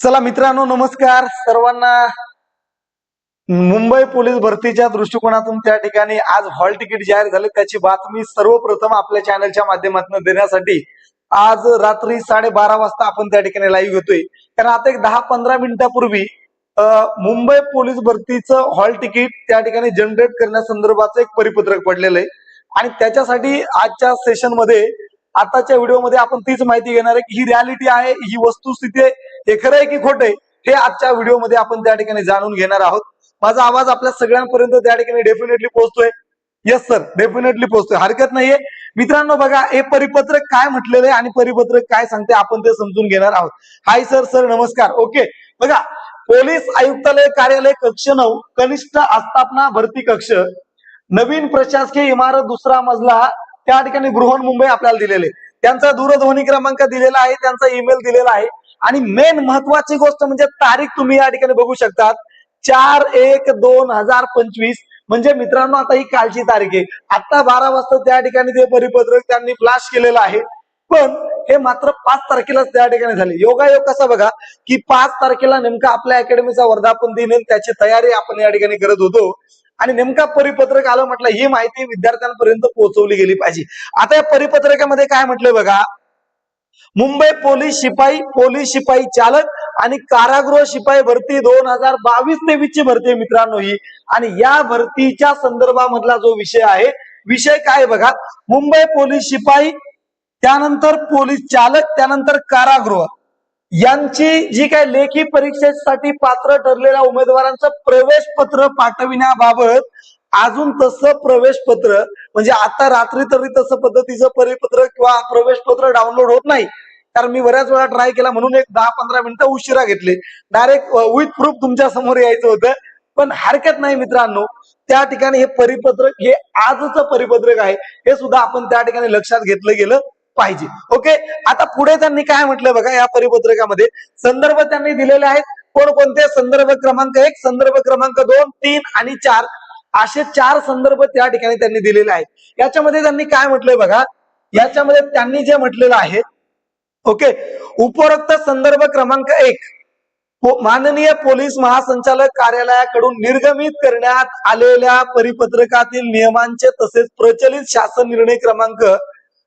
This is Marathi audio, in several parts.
चला मित्रांनो नमस्कार. सर्वांना मुंबई पोलीस भरतीच्या दृष्टिकोनातून त्या ठिकाणी आज हॉल तिकीट जाहीर झाले. त्याची बातमी सर्वप्रथम आपल्या चॅनलच्या माध्यमातून देण्यासाठी आज रात्री साडेबारा वाजता आपण त्या ठिकाणी लाईव्ह घेतोय. कारण आता एक दहा पंधरा मिनिटापूर्वी मुंबई पोलीस भरतीचं हॉल तिकीट त्या ठिकाणी जनरेट करण्यासंदर्भाचं एक परिपत्रक पडलेलं आहे. आणि त्याच्यासाठी आजच्या सेशनमध्ये आताच्या व्हिडिओमध्ये आपण तीच माहिती घेणार आहे की ही रियालिटी आहे ही वस्तुस्थिती आहे हे खरं आहे की खोटे आहे हे आजच्या व्हिडिओमध्ये आपण त्या ठिकाणी जाणून घेणार आहोत. माझा आवाज आपल्या सगळ्यांपर्यंत त्या ठिकाणी डेफिनेटली पोहोचतोय. येस सर डेफिनेटली पोहोचतोय. हरकत नाहीये. मित्रांनो बघा हे परिपत्रक काय म्हटलेलं आहे आणि परिपत्रक काय सांगते आपण ते समजून घेणार आहोत. हाय सर सर नमस्कार. ओके बघा पोलीस आयुक्तालय कार्यालय कक्ष नऊ कनिष्ठ आस्थापना भरती कक्ष नवीन प्रशासकीय इमारत दुसरा मजला त्या ठिकाणी बृहन मुंबई आपल्याला दिलेले त्यांचा दूरध्वनी क्रमांक दिलेला आहे त्यांचा ईमेल दिलेला आहे. आणि मेन महत्वाची गोष्ट म्हणजे तारीख तुम्ही या ठिकाणी बघू शकतात. चार एक दोन हजार पंचवीस. म्हणजे मित्रांनो आता ही कालची तारीख आहे. आता बारा वाजता त्या ठिकाणी ते परिपत्रक त्यांनी फ्लॅश केलेलं आहे. पण हे मात्र पाच तारखेलाच त्या ठिकाणी झाले. योगायोग कसा बघा की पाच तारखेला नेमका आपल्या अकॅडमीचा वर्धापन दिन त्याची तयारी आपण या ठिकाणी करत होतो. आणि नेमका परिपत्रक आलं म्हटलं ही माहिती विद्यार्थ्यांपर्यंत पोहोचवली गेली पाहिजे. आता या परिपत्रकामध्ये काय म्हटलंय बघा? मुंबई पोलीस शिपाई पोलीस शिपाई चालक आणि कारागृह शिपाई भरती दोन हजार बावीस तेवीस ची भरती आहे मित्रांनो ही. आणि या भरतीच्या संदर्भामधला जो विषय आहे विषय काय बघा? मुंबई पोलीस शिपाई त्यानंतर पोलीस चालक त्यानंतर कारागृह. यांची जी काय लेखी परीक्षेसाठी पात्र ठरलेल्या उमेदवारांचं प्रवेश पत्र पाठविण्याबाबत अजून तसं प्रवेश पत्र म्हणजे आता रात्री तरी तसं पद्धतीचं परिपत्र किंवा प्रवेश पत्र डाउनलोड होत नाही. कारण मी बऱ्याच वेळा ट्राय केला म्हणून एक दहा पंधरा मिनिटं उशिरा घेतले. डायरेक्ट विथ प्रूफ तुमच्यासमोर यायचं होतं. पण हरकत नाही मित्रांनो. त्या ठिकाणी हे परिपत्रक हे आजचं परिपत्रक आहे. हे सुद्धा आपण त्या ठिकाणी लक्षात घेतलं गेलं. पाहिजे. ओके आता पुढे त्यांनी काय म्हटलं बघा या परिपत्रकामध्ये संदर्भ त्यांनी दिलेले आहेत. कोणकोणते? संदर्भ क्रमांक एक संदर्भ क्रमांक दोन तीन आणि चार. असे चार संदर्भ त्या ठिकाणी त्यांनी दिलेले आहेत. याच्यामध्ये त्यांनी काय म्हटलंय बघा याच्यामध्ये त्यांनी जे म्हटलेलं आहे ओके उपरोक्त संदर्भ क्रमांक एक माननीय पोलीस महासंचालक कार्यालयाकडून निर्गमित करण्यात आलेल्या परिपत्रकातील नियमांचे तसेच प्रचलित शासन निर्णय क्रमांक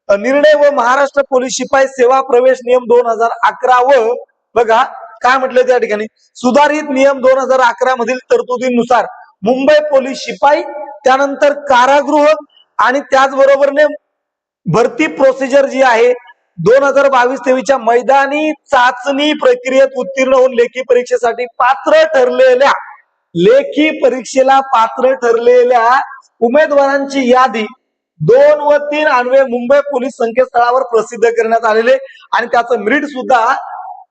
निर्णय व महाराष्ट्र पोलीस शिपाई सेवा प्रवेश नियम दोन हजार अकरा व बघा काय म्हटलं त्या ठिकाणी? सुधारित नियम दोन हजार अकरा मधील तरतुदीनुसार मुंबई पोलीस शिपाई त्यानंतर कारागृह आणि त्याचबरोबरने भरती प्रोसिजर जी आहे दोन हजार बावीस तेवीसच्या मैदानी चाचणी प्रक्रियेत उत्तीर्ण होऊन लेखी परीक्षेसाठी पात्र ठरलेल्या लेखी परीक्षेला पात्र ठरलेल्या उमेदवारांची यादी दोन व तीन अन्वय मुंबई पोलीस संकेतस्थळावर प्रसिद्ध करण्यात आलेले. आणि त्याचं मेरिट सुद्धा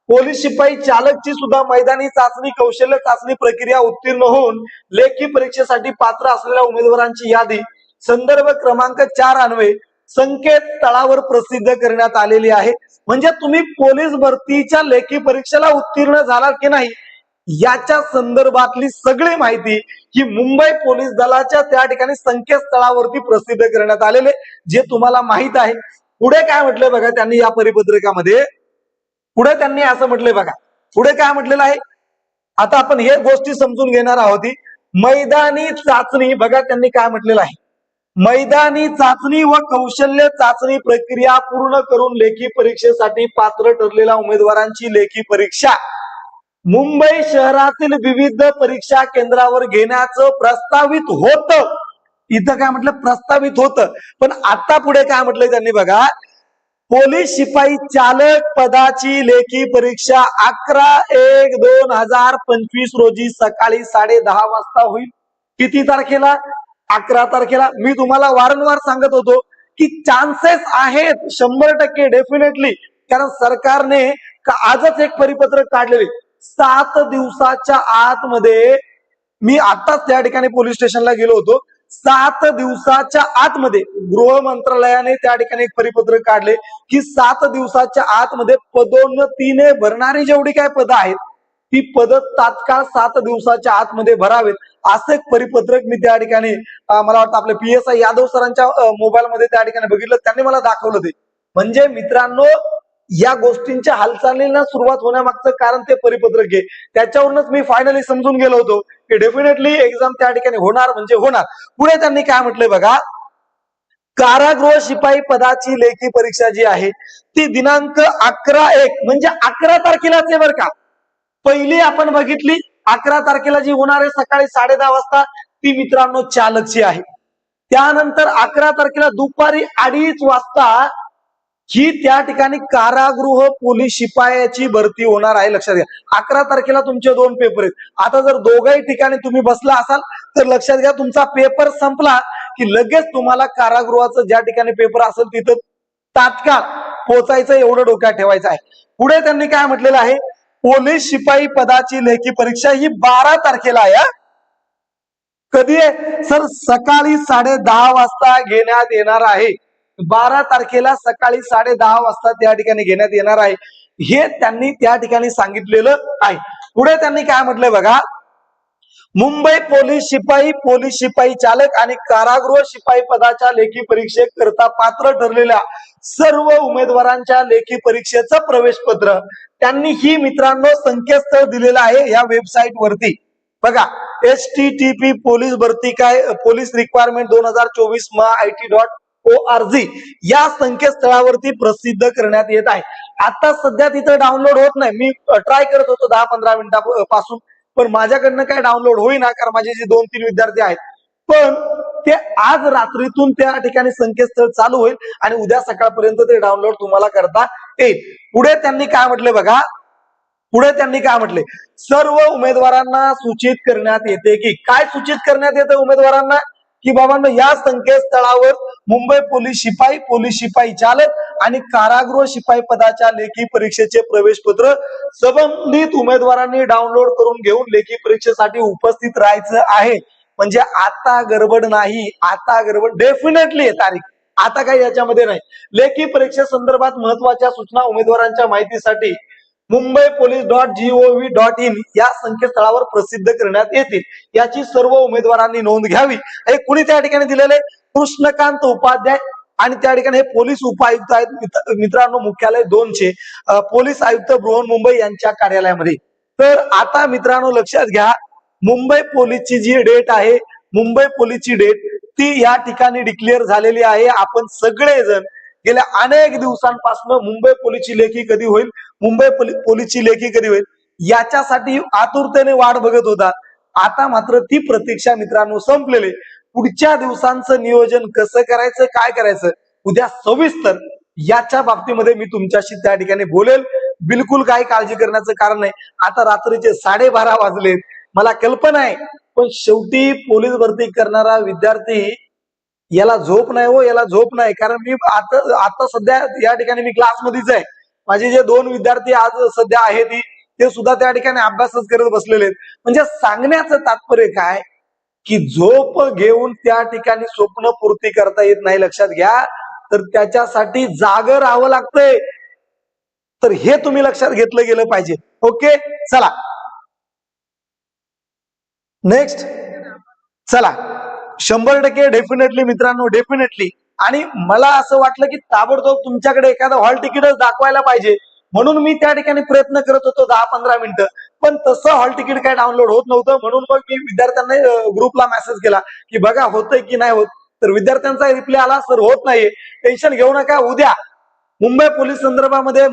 पोलीस शिपाई चालकची सुद्धा मैदानी चाचणी कौशल्य चाचणी प्रक्रिया उत्तीर्ण होऊन लेखी परीक्षेसाठी पात्र असलेल्या उमेदवारांची यादी संदर्भ क्रमांक चार अन्वय संकेत तळावर प्रसिद्ध करण्यात आलेली आहे. म्हणजे तुम्ही पोलीस भरतीच्या लेखी परीक्षेला उत्तीर्ण झालात की नाही? याच्या संदर्भातली सगळी माहिती ही मुंबई पोलीस दलाच्या त्या ठिकाणी संकेतस्थळावरती प्रसिद्ध करण्यात आलेले जे तुम्हाला माहीत आहे. पुढे काय म्हटलंय बघा त्यांनी या परिपत्रकामध्ये? पुढे त्यांनी असं म्हटलंय बघा. पुढे काय म्हटलेलं आहे? आता आपण हे गोष्टी समजून घेणार आहोत. मैदानी चाचणी बघा त्यांनी काय म्हटलेलं आहे. मैदानी चाचणी व कौशल्य चाचणी प्रक्रिया पूर्ण करून लेखी परीक्षेसाठी पात्र ठरलेल्या उमेदवारांची लेखी परीक्षा. मुंबई शहरातील विविध परीक्षा केंद्रावर घेण्याचं प्रस्तावित होत. इथं काय म्हटलं? प्रस्तावित होतं. पण आता पुढे काय म्हटलंय त्यांनी बघा? पोलीस शिपाई चालक पदाची लेखी परीक्षा अकरा एक दोन हजार पंचवीस रोजी सकाळी साडे दहा वाजता होईल. किती तारखेला? अकरा तारखेला. मी तुम्हाला वारंवार सांगत होतो की चान्सेस आहेत शंभर टक्के डेफिनेटली कारण सरकारने का आजच एक परिपत्रक काढलेले सात दिवसाच्या आतमध्ये मी आताच त्या ठिकाणी पोलीस स्टेशनला गेलो होतो. सात दिवसाच्या आतमध्ये गृह मंत्रालयाने त्या ठिकाणी एक परिपत्रक काढले की सात दिवसाच्या आतमध्ये पदोन्नतीने भरणारी जेवढी काय पदं आहेत ती पद तात्काळ सात दिवसाच्या आतमध्ये भरावेत असं एक परिपत्रक मी त्या ठिकाणी मला वाटतं आपल्या पी एस आय यादव सरांच्या मोबाईलमध्ये त्या ठिकाणी बघितलं त्यांनी मला दाखवलं ते म्हणजे मित्रांनो या गोष्टींच्या हालचालींना सुरुवात होण्यामागचं कारण ते परिपत्रक आहे. त्याच्यावरूनच मी फायनली समजून गेलो होतो की डेफिनेटली एक्झाम त्या ठिकाणी होणार म्हणजे होणार. पुढे त्यांनी काय म्हटलंय बघा? कारागृह शिपाई पदाची लेखी परीक्षा जी आहे ती दिनांक अकरा एक म्हणजे अकरा तारखेलाच आहे बरं का. पहिली आपण बघितली अकरा तारखेला जी होणार आहे सकाळी साडे दहा वाजता ती मित्रांनो चालकची आहे. त्यानंतर अकरा तारखेला दुपारी अडीच वाजता ही त्या ठिकाणी कारागृह पोलीस शिपायाची भरती होणार आहे लक्षात घ्या. अकरा तारखेला तुमचे दोन पेपर आहेत. आता जर दोघाही ठिकाणी तुम्ही बसला असाल तर लक्षात घ्या तुमचा पेपर संपला की लगेच तुम्हाला कारागृहाचं ज्या ठिकाणी पेपर असेल तिथं तात्काळ पोचायचं एवढं डोक्यात ठेवायचं आहे. पुढे त्यांनी काय म्हटलेलं आहे? पोलीस शिपाई पदाची लेखी परीक्षा ही बारा तारखेला आहे कधी आहे? सर सकाळी साडे दहा वाजता घेण्यात येणार आहे. बारा तारखेला सकाळी साडे दहा वाजता त्या ठिकाणी घेण्यात येणार आहे. हे त्यांनी त्या ठिकाणी सांगितलेलं आहे. पुढे त्यांनी काय म्हटलंय बघा? मुंबई पोलीस शिपाई पोलीस शिपाई चालक आणि कारागृह शिपाई पदाच्या लेखी परीक्षेकरता पात्र ठरलेल्या सर्व उमेदवारांच्या लेखी परीक्षेचं प्रवेश पत्र त्यांनी ही मित्रांनो संकेतस्थळ दिलेलं आहे या वेबसाईट वरती. बघा H T T P police भरती काय पोलीस रिक्वायरमेंट दोन हजार चोवीस मा I T dot O R G या संकेतस्थळावरती प्रसिद्ध करण्यात येत आहे. आता सध्या तिथं डाउनलोड होत नाही. मी ट्राय करत होतो दहा पंधरा मिनिटापासून. पण माझ्याकडनं काय डाउनलोड होईना कारण माझे जे दोन तीन विद्यार्थी आहेत. पण ते आज रात्रीतून त्या ठिकाणी संकेतस्थळ चालू होईल आणि उद्या सकाळपर्यंत ते डाउनलोड तुम्हाला करता येईल. पुढे त्यांनी काय म्हटले बघा? पुढे त्यांनी काय म्हटले? सर्व उमेदवारांना सूचित करण्यात येते की काय सूचित करण्यात येते उमेदवारांना? की बाबांनो या संकेतस्थळावर मुंबई पोलीस शिपाई पोलीस शिपाई चालक आणि कारागृह शिपाई पदाच्या लेखी परीक्षेचे प्रवेश पत्र संबंधित उमेदवारांनी डाउनलोड करून घेऊन लेखी परीक्षेसाठी उपस्थित राहायचं आहे. म्हणजे आता गडबड नाही आता गडबड डेफिनेटली तारीख. आता काही याच्यामध्ये नाही. लेखी परीक्षे संदर्भात महत्त्वाच्या सूचना उमेदवारांच्या माहितीसाठी Mumbai police dot gov dot in या संकेतस्थळावर प्रसिद्ध करण्यात येतील. याची सर्व उमेदवारांनी नोंद घ्यावी. हे कुणी त्या ठिकाणी दिलेले कृष्णकांत उपाध्याय. आणि त्या ठिकाणी हे पोलीस उपायुक्त आहेत. मित्रांनो मुख्यालय दोनचे. पोलीस आयुक्त बृहन्मुंबई यांच्या कार्यालयामध्ये. तर आता मित्रांनो लक्षात घ्या. मुंबई पोलीसची जी डेट आहे मुंबई पोलीसची डेट ती या ठिकाणी डिक्लेअर झालेली आहे. आपण सगळेजण गेल्या अनेक दिवसांपासून मुंबई पोलीसची लेखी कधी होईल? मुंबई पोलीसची लेखी कधी होईल? याच्यासाठी आतुरतेने वाट बघत होता. आता मात्र ती प्रतीक्षा मित्रांनो संपलेली. पुढच्या दिवसांचं नियोजन कसं करायचं काय करायचं? उद्या सविस्तर याच्या बाबतीमध्ये मी तुमच्याशी त्या ठिकाणी बोलेल. बिलकुल काही काळजी करण्याचं कारण नाही. आता रात्रीचे साडेबारा वाजलेत. मला कल्पना आहे पण शेवटी पोलीस भरती करणारा विद्यार्थी याला झोप नाही हो याला झोप नाही. कारण मी आता आता सध्या या ठिकाणी मी क्लासमध्येच आहे. माझे जे दोन विद्यार्थी आज सध्या आहेत ते सुद्धा त्या ठिकाणी अभ्यासच करत बसलेले आहेत. म्हणजे सांगण्याचं तात्पर्य काय? की झोप घेऊन त्या ठिकाणी स्वप्न पूर्ती करता येत नाही लक्षात घ्या. तर त्याच्यासाठी जाग राहावं लागतंय. तर हे तुम्ही लक्षात घेतलं गेलं पाहिजे. ओके? चला. नेक्स्ट चला. शंभर टक्के डेफिनेटली मित्रांनो डेफिनेटली आणि मला असं वाटलं की ताबडतोब तुमच्याकडे एखादं हॉल तिकीटच दाखवायला पाहिजे. म्हणून मी त्या ठिकाणी प्रयत्न करत होतो दहा पंधरा मिनिटं. पण तसं हॉल तिकीट काय डाउनलोड होत नव्हतं. म्हणून मग मी विद्यार्थ्यांना ग्रुपला मेसेज केला की बघा होतंय की नाही होत? तर विद्यार्थ्यांचा रिप्लाय आला सर होत नाहीये. टेन्शन घेऊ नका. उद्या मुंबई पोलीस संदर्भामध्ये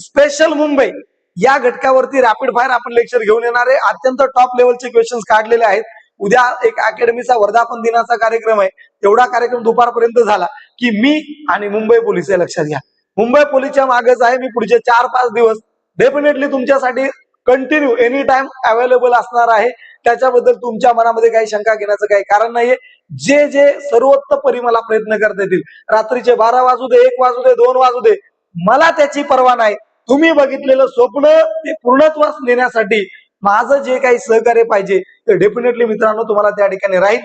स्पेशल मुंबई या घटकावरती रॅपिड फायर आपण लेक्चर घेऊन येणार आहे. अत्यंत टॉप लेवलचे क्वेश्चन्स काढलेले आहेत. उद्या एक अकॅडमीचा वर्धापन दिनाचा कार्यक्रम आहे. तेवढा कार्यक्रम दुपारपर्यंत झाला की मी आणि मुंबई पोलीस हे लक्षात घ्या. मुंबई पोलीसच्या मागच आहे मी पुढचे चार पाच दिवस डेफिनेटली तुमच्यासाठी कंटिन्यू एनी टाइम अवेलेबल असणार आहे. त्याच्याबद्दल तुमच्या मनामध्ये काही शंका घेण्याचं काही कारण नाहीये. जे जे सर्वोत्तपरी मला प्रयत्न करता येतील. रात्रीचे बारा वाजू दे एक वाजू दे दोन वाजू दे. मला त्याची पर्वा नाही. तुम्ही बघितलेलं स्वप्न ते पूर्णत्वास नेण्यासाठी माझं जे काही सहकार्य पाहिजे ते डेफिनेटली मित्रांनो तुम्हाला त्या ठिकाणी राहील.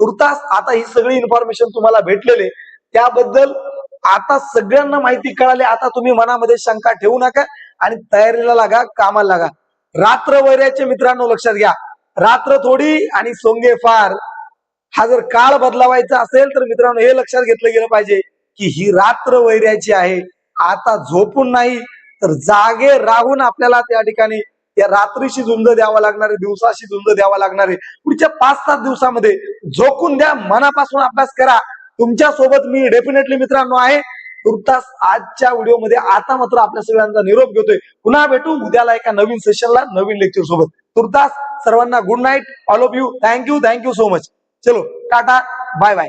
तुर्तास आता ही सगळी इन्फॉर्मेशन तुम्हाला भेटलेले त्याबद्दल आता सगळ्यांना माहिती कळाली आता तुम्ही मनामध्ये शंका ठेवू नका आणि तयारीला लागा कामाला लागा. रात्र वैऱ्याचे मित्रांनो लक्षात घ्या. रात्र थोडी आणि सोंगे फार. हा जर काळ बदलावायचा असेल तर मित्रांनो हे लक्षात घेतलं गेलं पाहिजे की ही रात्र वैर्याची आहे. आता झोपून नाही तर जागे राहून आपल्याला त्या ठिकाणी या रात्रीशी झुंज द्यावा लागणार आहे दिवसाशी झुंज द्यावा लागणार आहे. पुढच्या पाच सात दिवसामध्ये झोकून द्या मनापासून अभ्यास करा. तुमच्यासोबत मी डेफिनेटली मित्रांनो आहे. तुर्तास आजच्या व्हिडिओमध्ये आता मात्र आपल्या सगळ्यांचा निरोप घेतोय. पुन्हा भेटू उद्याला एका नवीन सेशनला नवीन लेक्चर सोबत. तुर्तास सर्वांना good night all of you thank you thank you so much चलो टाटा बाय बाय